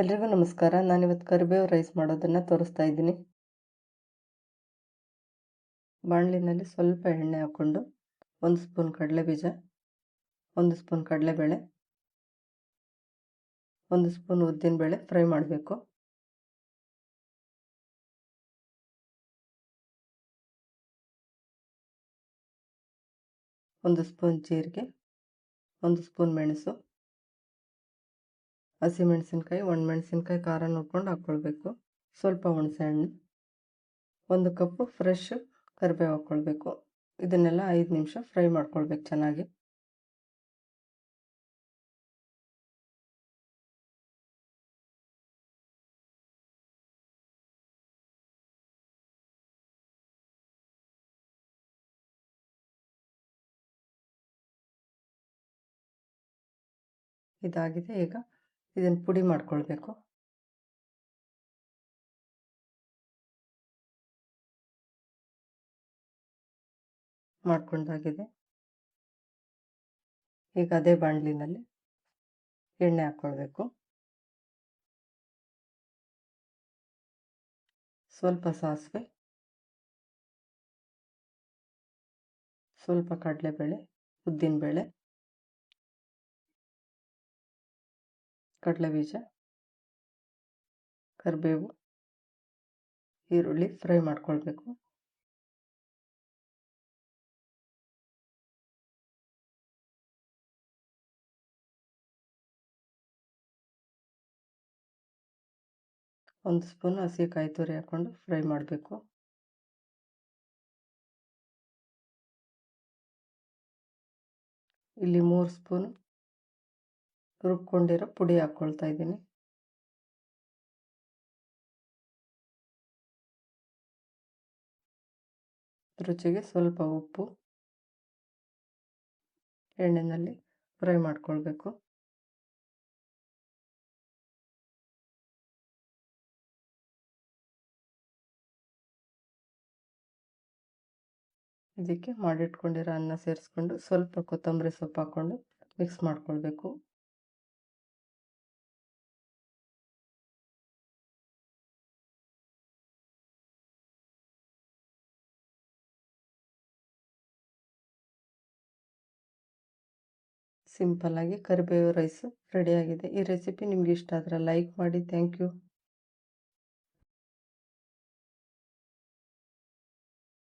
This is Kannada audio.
ಎಲ್ರಿಗೂ ನಮಸ್ಕಾರ. ನಾನಿವತ್ತು ಕರಿಬೇವು ರೈಸ್ ಮಾಡೋದನ್ನು ತೋರಿಸ್ತಾ ಇದ್ದೀನಿ. ಬಾಣಲಿನಲ್ಲಿ ಸ್ವಲ್ಪ ಎಣ್ಣೆ ಹಾಕ್ಕೊಂಡು ಒಂದು ಸ್ಪೂನ್ ಕಡಲೆ ಬೀಜ ಒಂದು ಸ್ಪೂನ್ ಕಡಲೆಬೇಳೆ, ಒಂದು ಸ್ಪೂನ್ ಉದ್ದಿನ ಬೇಳೆ ಫ್ರೈ ಮಾಡಬೇಕು. ಒಂದು ಸ್ಪೂನ್ ಜೀರಿಗೆ, ಒಂದು ಸ್ಪೂನ್ ಮೆಣಸು ಹಸಿಮೆಣಸಿನ್ಕಾಯಿ, ಒಣಮೆಣಸಿನ್ಕಾಯಿ, ಖಾರ ನೋಡ್ಕೊಂಡು ಹಾಕ್ಕೊಳ್ಬೇಕು. ಸ್ವಲ್ಪ ಹುಣಸೆಹಣ್ಣು, ಒಂದು ಕಪ್ಪು ಫ್ರೆಶ್ ಕರಿಬೇವು ಹಾಕ್ಕೊಳ್ಬೇಕು. ಇದನ್ನೆಲ್ಲ ಐದು ನಿಮಿಷ ಫ್ರೈ ಮಾಡ್ಕೊಳ್ಬೇಕು ಚೆನ್ನಾಗಿ. ಇದಾಗಿದೆ ಈಗ ಇದನ್ನು ಪುಡಿ ಮಾಡ್ಕೊಳ್ಬೇಕು. ಮಾಡ್ಕೊಂಡಾಗಿದೆ. ಈಗ ಅದೇ ಬಾಣಲಿನಲ್ಲಿ ಎಣ್ಣೆ ಹಾಕ್ಕೊಳ್ಬೇಕು ಸ್ವಲ್ಪ ಸಾಸಿವೆ. ಸ್ವಲ್ಪ ಕಡಲೆಬೇಳೆ ಉದ್ದಿನಬೇಳೆ. ಕಡಲೆಬೀಜ ಕರಿಬೇವು, ಈರುಳ್ಳಿ ಫ್ರೈ ಮಾಡ್ಕೊಳ್ಬೇಕು. ಒಂದು ಸ್ಪೂನ್ ಹಸಿ ಕಾಯಿ ತುರಿ ಹಾಕ್ಕೊಂಡು ಫ್ರೈ ಮಾಡಬೇಕು. ಇಲ್ಲಿ ಮೂರು ಸ್ಪೂನ್ ರುಬ್ಕೊಂಡಿರೋ ಪುಡಿ ಹಾಕ್ಕೊಳ್ತಾ ಇದ್ದೀನಿ. ರುಚಿಗೆ ಸ್ವಲ್ಪ ಉಪ್ಪು. ಎಣ್ಣೆಯಲ್ಲಿ ಫ್ರೈ ಮಾಡ್ಕೊಳ್ಬೇಕು. ಇದಕ್ಕೆ ಮಾಡಿಟ್ಕೊಂಡಿರೋ ಅನ್ನ ಸೇರಿಸ್ಕೊಂಡು ಸ್ವಲ್ಪ ಕೊತ್ತಂಬರಿ ಸೊಪ್ಪು ಹಾಕ್ಕೊಂಡು ಮಿಕ್ಸ್ ಮಾಡ್ಕೊಳ್ಬೇಕು. ಸಿಂಪಲ್ಲಾಗಿ ಕರಿಬೇವು ರೈಸು ರೆಡಿಯಾಗಿದೆ ಈ ರೆಸಿಪಿ ನಿಮ್ಗೆ ಇಷ್ಟ ಆದರೆ ಲೈಕ್ ಮಾಡಿ. Thank you